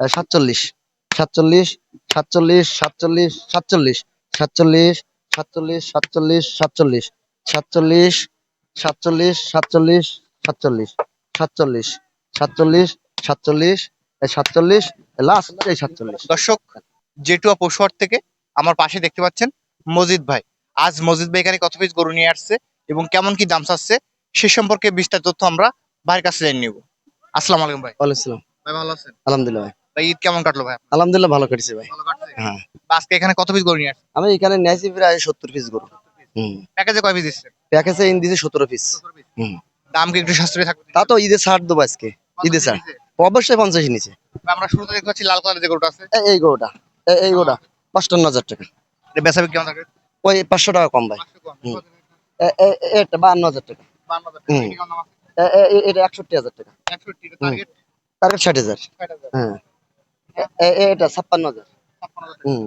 সাতচল্লিশ। সাতচল্লিশ সাতচল্লিশ সাতচল্লিশ সাতচল্লিশ। সাতচল্লিশ সাতচল্লিশ সাতচল্লিশ সাতচল্লিশ। সাতচল্লিশ সাতচল্লিশ সাতচল্লিশ সাতচল্লিশ। সাতচল্লিশ সাতচল্লিশ সাতচল্লিশ। সাতচল্লিশ লাস্ট এই সাতচল্লিশ। দর্শক জেটুয়া পশুহাট থেকে আমার পাশে দেখতে পাচ্ছেন মজিদ ভাই। আজ মজিদ ভাই এখানে কত পিস গরু নিয়ে আসছে এবং কেমন কি দাম চাচ্ছে সে সম্পর্কে বিস্তারিত তথ্য আমরা ভাইয়ের কাছে জেনে নিব। আসসালামু আলাইকুম ভাই। ভাই ভালো আছেন? আলহামদুলিল্লাহ ভাই। ভাই ঈদ কেমন কাটলো ভাই? আলহামদুলিল্লাহ ভালো ভাই। হ্যাঁ। আজকে এখানে কত পিস গরু নিয়ে আমি এখানে নিয়েছি প্রায় সত্তর পিস গরু। হুম। প্যাকেজে কয় পিস দিচ্ছেন? প্যাকেজে ইন সতেরো পিস হুম। দাম কি একটু সাশ্রয় থাকবে? তা তো ঈদে ছাড় দেবো আজকে। ঈদে ছাড়। অবশ্যই পঞ্চাশ নিচে। আমরা শুরুতে দেখতে পাচ্ছি লাল কালারের যে গরুটা আছে। এই গরুটা। এই গরুটা। পঁচপান্ন হাজার টাকা। বেচা বিক্রি থাকে? ওই পাঁচশো টাকা কম ভাই। এটা বাহান্ন হাজার টাকা। এটা একষট্টি হাজার টাকা। টার্গেট ষাট হাজার। হ্যাঁ। এটা ছাপ্পান্ন হাজার। হুম।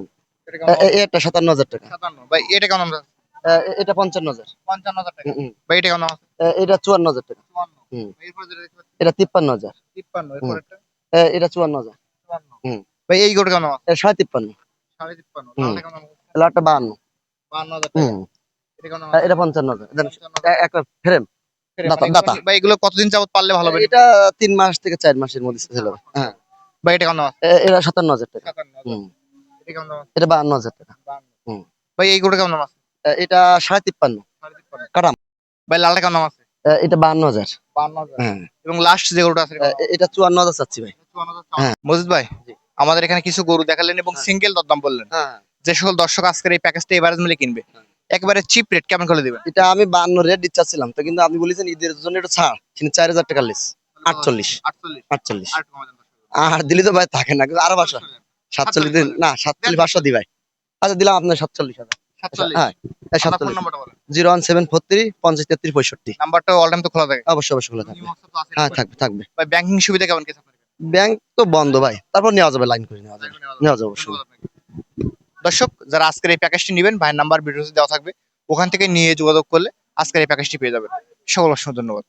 এটা সাতান্ন হাজার টাকা। ভাই এটা কেমন এটা পঞ্চান্ন হাজার। পঞ্চান্ন হাজার টাকা। ভাই এটা কেমন এটা চুয়ান্ন হাজার টাকা। হুম। এটা তিপ্পান্ন হাজার। তিপ্পান্ন এটা? চুয়ান্ন হাজার। হুম। ভাই এই গরুটা কেমন সাড়ে তিপ্পান্ন। সাড়ে তিপ্পান্ন। লাটটা বাহান্ন। বাহান্ন হাজার হুম। এটা পঞ্চান্ন হাজার। একটা ফ্রেম ভাই এগুলো কতদিন যাবত পারলে ভালো হবে? এটা তিন মাস থেকে চার মাসের মধ্যে হ্যাঁ। ভাই এটা কেমন এটা সাতান্ন হাজার টাকা। সাতান্ন হাজার। হুম। এটা কেমন আছে? এটা বাহান্ন হাজার টাকা। ভাই এই গরুটা কেমন আছে? এটা সাড়ে তিপ্পান্ন। কাটাম। ভাই লালটা কেমন আছে? এটা বাহান্ন হাজার। বাহান্ন হাজার। হ্যাঁ। এবং লাস্ট যে গরুটা আছে এটা চুয়ান্ন হাজার চাচ্ছি ভাই। চুয়ান্ন হাজার। হ্যাঁ। মজিদ ভাই আমাদের এখানে কিছু গরু দেখালেন এবং হ্যাঁ। সিঙ্গেল দরদাম বললেন। হ্যাঁ। যে সকল দর্শক আজকের এই প্যাকেজটা এভারেজ মিলে কিনবে একবারে চিপ রেট কেমন করে দিবেন? এটা আমি বান্ন রেট দিচ্ছিলাম তো কিন্তু আপনি বলেছেন ঈদের জন্য একটু ছাড় চার হাজার টাকা লিস আটচল্লিশ। আটচল্লিশ। আটচল্লিশ। আর দিলে তো ভাই থাকে না। আরও বাসা সাতচল্লিশ দিন। না সাতচল্লিশ পাঁচশো দি ভাই। আচ্ছা দিলাম আপনার সাতচল্লিশ হাজার। হ্যাঁ। Zero one seven four three পঞ্চাশ তেত্রিশ পঁয়ষট্টি। নাম্বারটা অল টাইম তো খোলা থাকে। অবশ্যই অবশ্যই খোলা থাকবে। হ্যাঁ থাকবে থাকবে। ভাই ব্যাংকিং সুবিধা কেমন ব্যাংক তো বন্ধ ভাই। তারপর নেওয়া যাবে লাইন করে নেওয়া যাবে। নেওয়া যাবে। অবশ্যই। দর্শক যারা আজকের এই প্যাকেজটি নেবেন ভাইয়ের নাম্বার ভিডিওতে দেওয়া থাকবে ওখান থেকে নিয়ে যোগাযোগ করলে আজকের এই প্যাকেজটি পেয়ে যাবেন। সকল অসংখ্য ধন্যবাদ।